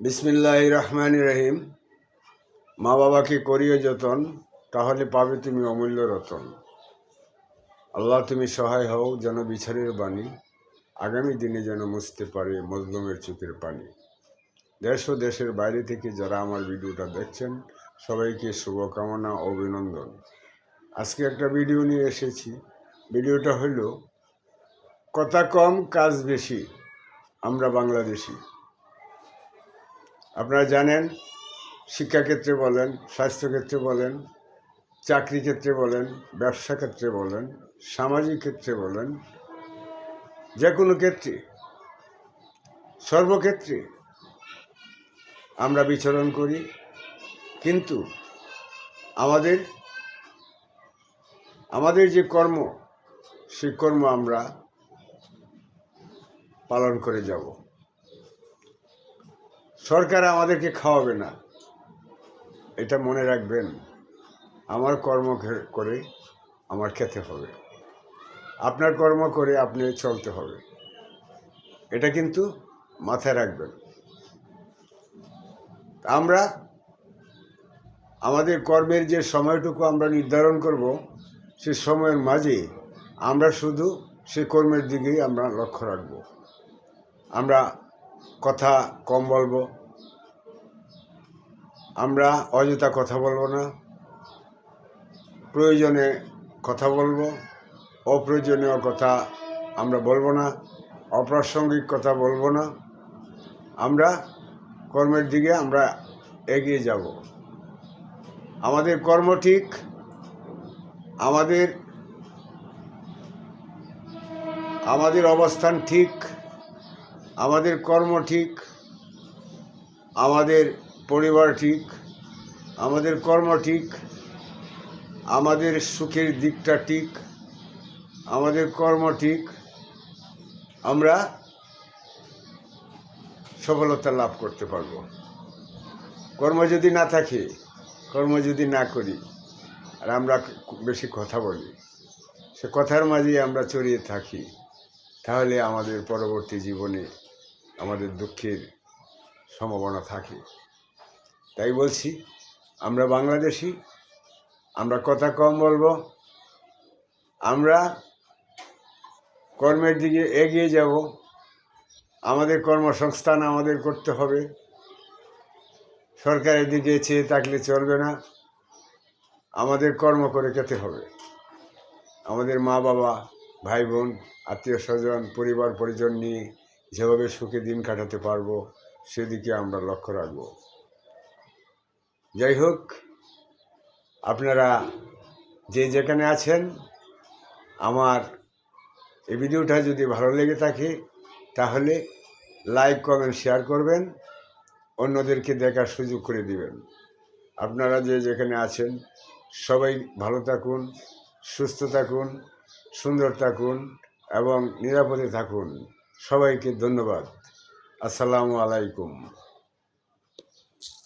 বিসমিল্লাহ রহমান রহিম। মা বাবাকে করিও যতন, তাহলে পাবে তুমি অমূল্য রতন। আল্লাহ তুমি সহায় হও যেন বিচারের বাণী, আগামী দিনে যেন মুছতে পারে মজলুমের চোখের পানি। দেশ ও দেশের বাইরে থেকে যারা আমার ভিডিওটা দেখছেন, সবাইকে শুভকামনা, অভিনন্দন। আজকে একটা ভিডিও নিয়ে এসেছি। ভিডিওটা হলো, কথা কম, কাজ বেশি, আমরা বাংলাদেশি। আপনারা জানেন, শিক্ষাক্ষেত্রে বলেন, স্বাস্থ্যক্ষেত্রে বলেন চাকরি ক্ষেত্রে বলেন ব্যবসা ক্ষেত্রে বলেন সামাজিক ক্ষেত্রে বলেন যে কোনো ক্ষেত্রে, সর্বক্ষেত্রে আমরা বিচরণ করি। কিন্তু আমাদের আমাদের যে কর্ম, সেই কর্ম আমরা পালন করে যাব। সরকার আমাদেরকে খাওয়াবে না। এটা মনে রাখবেন। আমার কর্ম করে আমার খেতে হবে। আপনার কর্ম করে আপনি চলতে হবে। এটা কিন্তু মাথায় রাখবেন। আমরা আমাদের কর্মের যে সময়টুকু আমরা নির্ধারণ করব, সে সময়ের মাঝে আমরা শুধু সে কর্মের দিকেই আমরা লক্ষ্য রাখব। আমরা কথা কম বলব। আমরা অযথা কথা বলব না। প্রয়োজনে কথা বলব, অপ্রয়োজনীয় কথা আমরা বলব না, অপ্রাসঙ্গিক কথা বলব না। আমরা কর্মের দিকে আমরা এগিয়ে যাব। আমাদের কর্ম ঠিক, আমাদের আমাদের অবস্থান ঠিক, আমাদের কর্ম ঠিক, আমাদের পরিবার ঠিক, আমাদের কর্ম ঠিক, আমাদের সুখের দিকটা ঠিক, আমাদের কর্ম ঠিক, আমরা সফলতা লাভ করতে পারব। কর্ম যদি না থাকে, কর্ম যদি না করি, আর আমরা বেশি কথা বলি, সে কথার মাঝেই আমরা চড়িয়ে থাকি, তাহলে আমাদের পরবর্তী জীবনে আমাদের দুঃখের সম্ভাবনা থাকে। তাই বলছি, আমরা বাংলাদেশি, আমরা কথা কম বলব, আমরা কর্মের দিকে এগিয়ে যাব, আমাদের কর্মসংস্থান আমাদের করতে হবে, সরকারের দিকে চেয়ে থাকলে চলবে না, আমাদের কর্ম করে খেতে হবে। আমাদের মা বাবা, ভাই বোন, আত্মীয় স্বজন, পরিবার, পরিজন নিয়ে যেভাবে সুখে দিন কাটাতে পারব, সেদিকে আমরা লক্ষ্য রাখব। যাই হোক, আপনারা যে যেখানে আছেন, আমার এই ভিডিওটা যদি ভালো লেগে থাকে, তাহলে লাইক, কমেন্ট, শেয়ার করবেন, অন্যদেরকে দেখার সুযোগ করে দিবেন। আপনারা যে যেখানে আছেন, সবাই ভালো থাকুন, সুস্থ থাকুন, সুন্দর থাকুন এবং নিরাপদে থাকুন। সবাইকে ধন্যবাদ। আসসালামু আলাইকুম।